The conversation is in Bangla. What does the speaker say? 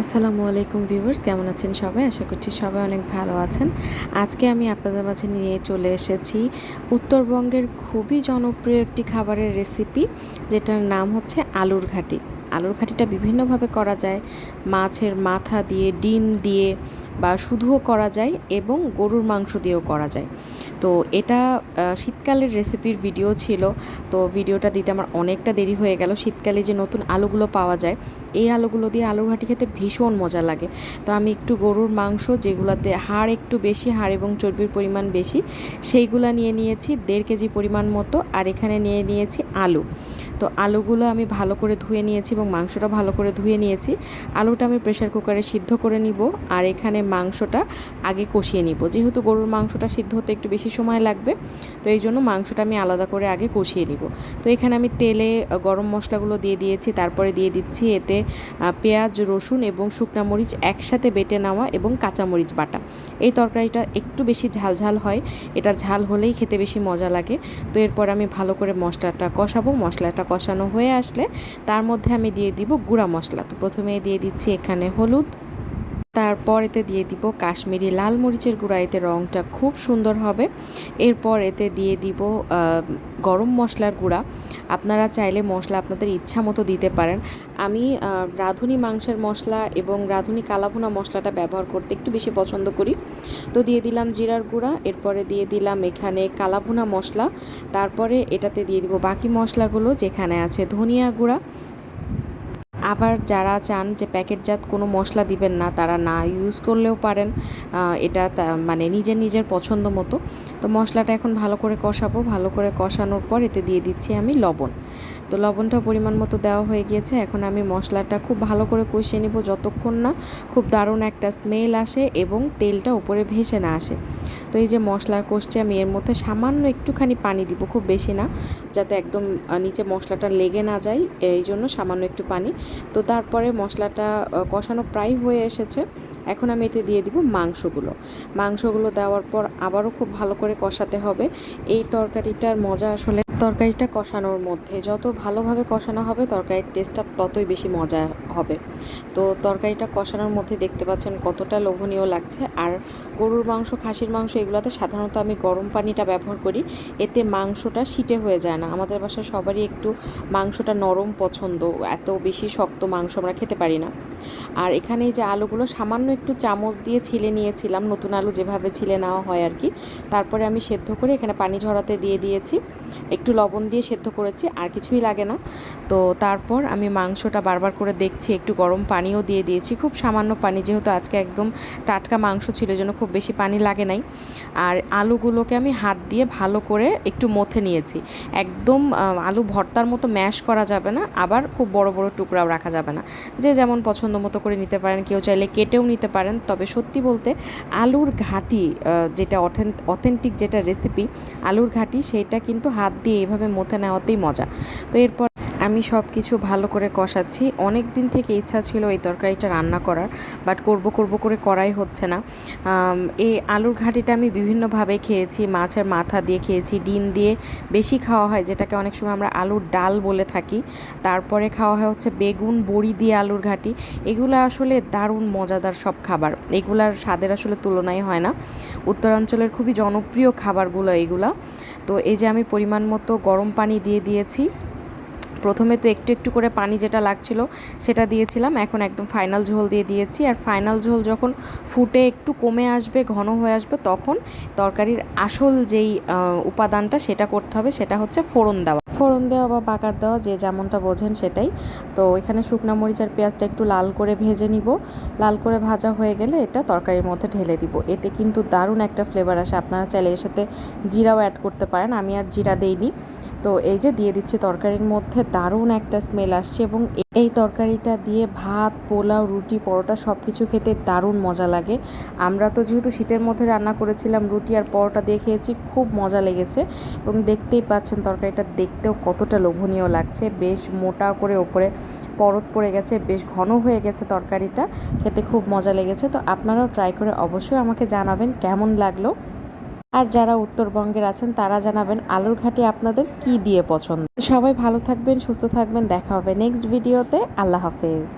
আসসালামু আলাইকুম ভিউয়ার্স, কেমন আছেন সবাই? আশা করছি সবাই অনেক ভালো আছেন। আজকে আমি আপনাদের মাঝে নিয়ে চলে এসেছি উত্তরবঙ্গের খুবই জনপ্রিয় একটি খাবারের রেসিপি যেটার নাম হচ্ছে আলুর ঘাটি। আলুর ঘাটিটা বিভিন্নভাবে করা যায়। মাছের মাথা দিয়ে, ডিম দিয়ে বা শুধুও করা যায় এবং গরুর মাংস দিয়েও করা যায়। তো এটা শীতকালের রেসিপির ভিডিও ছিল। তো ভিডিওটা দিতে আমার অনেকটা দেরি হয়ে গেল। শীতকালে যে নতুন আলুগুলো পাওয়া যায়, এই আলুগুলো দিয়ে আলুর ঘাটি খেতে ভীষণ মজা লাগে। তো আমি একটু গরুর মাংস, যেগুলোতে হাড় একটু বেশি, হাড় এবং চর্বির পরিমাণ বেশি, সেইগুলো নিয়ে নিয়েছি দেড় কেজি পরিমাণ মতো, আর এখানে নিয়ে নিয়েছি আলু। তো আলুগুলো আমি ভালো করে ধুয়ে নিয়েছি এবং মাংসটা ভালো করে ধুয়ে নিয়েছি। আলুটা আমি প্রেশার কুকারে সিদ্ধ করে নিব, আর এখানে মাংসটা আগে কষিয়ে নিব। যেহেতু গরুর মাংসটা সিদ্ধ হতে একটু বেশি সময় লাগবে। তো এই জন্য মাংসটা আমি আলাদা করে আগে কষিয়ে নিব। তো এখানে আমি তেলে গরম মশলাগুলো দিয়ে দিয়েছি। তারপরে দিয়ে দিচ্ছি এতে পেঁয়াজ, রসুন এবং শুকনা মরিচ একসাথে বেটে নেওয়া এবং কাঁচামরিচ বাটা। এই তরকারিটা একটু বেশি ঝালঝাল হয়। এটা ঝাল হলেই খেতে বেশি মজা লাগে। তো এরপর আমি ভালো করে মশলাটা কষাবো। মশলাটা কষানো হয়ে আসলে তার মধ্যে আমি দিয়ে দিব গুঁড়া মশলা। তো প্রথমে দিয়ে দিচ্ছি এখানে হলুদ তারপর এতে দিয়ে দিব কাশ্মীরি লাল মরিচের গুঁড়া, এতে রঙটা খুব সুন্দর হবে। এরপর এতে দিয়ে দিব গরম মশলার গুঁড়া। আপনারা চাইলে মশলা আপনাদের ইচ্ছা মতো দিতে পারেন। আমি রাঁধুনি মাংসের মশলা এবং রাঁধুনি কালাভুনা মশলাটা ব্যবহার করতে একটু বেশি পছন্দ করি। তো দিয়ে দিলাম জিরার গুঁড়া, এরপরে দিয়ে দিলাম এখানে কালাভুনা মশলা। তারপরে এটাতে দিয়ে দিব বাকি মশলাগুলো যেখানে আছে ধনিয়া গুঁড়া আবার যারা চান যে প্যাকেটজাত কোনো মশলা দিবেন না, তারা না ইউজ করলেও পারেন। এটা মানে নিজের নিজের পছন্দ মতো। তো মশলাটা এখন ভালো করে কষাবো। ভালো করে কষানোর পর এতে দিয়ে দিচ্ছি আমি লবণ। তো লবণটা পরিমাণ মতো দেওয়া হয়ে গিয়েছে। এখন আমি মশলাটা খুব ভালো করে কষিয়ে নিব যতক্ষণ না খুব দারুণ একটা স্মেল আসে এবং তেলটা উপরে ভেসে না আসে। তো এই যে মশলার কষছে আমি এর মধ্যে সামান্য একটুখানি পানি দিব, খুব বেশি না, যাতে একদম নিচে মশলাটা লেগে না যায়। এই জন্য সামান্য একটু পানি। তো তারপরে মশলাটা কষানো প্রায় হয়ে এসেছে। এখন আমি এতে দিয়ে দিব মাংসগুলো। মাংসগুলো দেওয়ার পর আবারও খুব ভালো করে কষাতে হবে। এই তরকারিটার মজা আসলে তরকারিটা কষানোর মধ্যে। যত ভালোভাবে কষানো হবে, তরকারির টেস্টটা ততই বেশি মজা হবে। তো তরকারিটা কষানোর মধ্যে দেখতে পাচ্ছেন কতটা লোভনীয় লাগছে। আর গরুর মাংস, খাসির মাংস এগুলোতে সাধারণত আমি গরম পানিটা ব্যবহার করি। এতে মাংসটা শীটে হয়ে যায় না। আমাদের বাসায় সবারই একটু মাংসটা নরম পছন্দ। এত বেশি শক্ত মাংস আমরা খেতে পারি না। আর এখানে যে আলুগুলো সামান্য একটু চামচ দিয়ে ছিলে নিয়েছিলাম, নতুন আলু যেভাবে ছিলে নেওয়া হয় আর কি। তারপরে আমি সেদ্ধ করে এখানে পানি ঝরাতে দিয়ে দিয়েছি। একটু লবণ দিয়ে সেদ্ধ করেছি, আর কিছুই লাগে না। তো তারপর আমি মাংসটা বারবার করে দেখছি, একটু গরম পানিও দিয়ে দিয়েছি। খুব সামান্য পানি, যেহেতু আজকে একদম টাটকা মাংস ছিল জন্য খুব বেশি পানি লাগে নাই। আর আলুগুলোকে আমি হাত দিয়ে ভালো করে একটু মথে নিয়েছি। একদম আলু ভর্তার মতো ম্যাশ করা যাবে না, আবার খুব বড় বড় টুকরাও রাখা যাবে না। যে যেমন পছন্দ মতো করে নিতে পারেন, কেউ চাইলে কেটেও নিতে পারেন। তবে সত্যি বলতে আলুর ঘাটি যেটা অথেন্টিক যেটা রেসিপি আলুর ঘাটি, সেটা কিন্তু হাত দিয়ে এভাবে মথে নেওয়াতেই মজা। তো এরপর আমি সব কিছু ভালো করে কষাচ্ছি। অনেক দিন থেকে ইচ্ছা ছিল এই তরকারিটা রান্না করার বাট করব করব করে করাই হচ্ছে না। এই আলুর ঘাটিটা আমি বিভিন্নভাবে খেয়েছি, মাছের মাথা দিয়ে খেয়েছি, ডিম দিয়ে বেশি খাওয়া হয়, যেটাকে অনেক সময় আমরা আলুর ডাল বলে থাকি। তারপরে খাওয়া হয় হচ্ছে বেগুন, বড়ি দিয়ে আলুর ঘাটি। এগুলো আসলে দারুণ মজাদার সব খাবার। এগুলার স্বাদের আসলে তুলনাই হয় না। উত্তরাঞ্চলের খুবই জনপ্রিয় খাবারগুলো এগুলা। তো এই যে আমি পরিমাণ মতো গরম পানি দিয়ে দিয়েছি। প্রথমে তো একটু একটু করে পানি যেটা লাগছিল সেটা দিয়েছিলাম। এখন একদম ফাইনাল ঝোল দিয়ে দিয়েছি। আর ফাইনাল ঝোল যখন ফুটে একটু কমে আসবে, ঘন হয়ে আসবে, তখন তরকারির আসল যেই উপাদানটা সেটা করতে হবে, সেটা হচ্ছে ফোড়ন দেওয়া। ফোড়ন দেওয়া বা বাকার দেওয়া, যে যেমনটা বোঝেন সেটাই। তো এখানে শুকনা মরিচ আর পেঁয়াজটা একটু লাল করে ভেজে নিব। লাল করে ভাজা হয়ে গেলে এটা তরকারির মধ্যে ঢেলে দিব। এতে কিন্তু দারুণ একটা ফ্লেভার আসে। আপনারা চাইলে এর সাথে জিরাও অ্যাড করতে পারেন। আমি আর জিরা দেইনি। তো এই যে দিয়ে দিচ্ছে তরকারির মধ্যে দারুণ একটা স্মেল আসছে এবং এই তরকারিটা দিয়ে ভাত, পোলাও, রুটি, পরোটা সব কিছু খেতে দারুণ মজা লাগে। আমরা তো যেহেতু শীতের মধ্যে রান্না করেছিলাম, রুটি আর পরোটা দিয়ে খেয়েছি, খুব মজা লেগেছে এবং দেখতেই পাচ্ছেন তরকারিটা দেখতেও কতটা লোভনীয় লাগছে। বেশ মোটা করে ওপরে পরত পড়ে গেছে, বেশ ঘন হয়ে গেছে তরকারিটা, খেতে খুব মজা লেগেছে। তো আপনারাও ট্রাই করে অবশ্যই আমাকে জানাবেন কেমন লাগল। আর যারা উত্তরবঙ্গের আছেন, তারা জানাবেন আলুর ঘাটি আপনাদের কি দিয়ে পছন্দ। সবাই ভালো থাকবেন, সুস্থ থাকবেন, দেখা হবে নেক্সট ভিডিওতে আল্লাহ হাফেজ।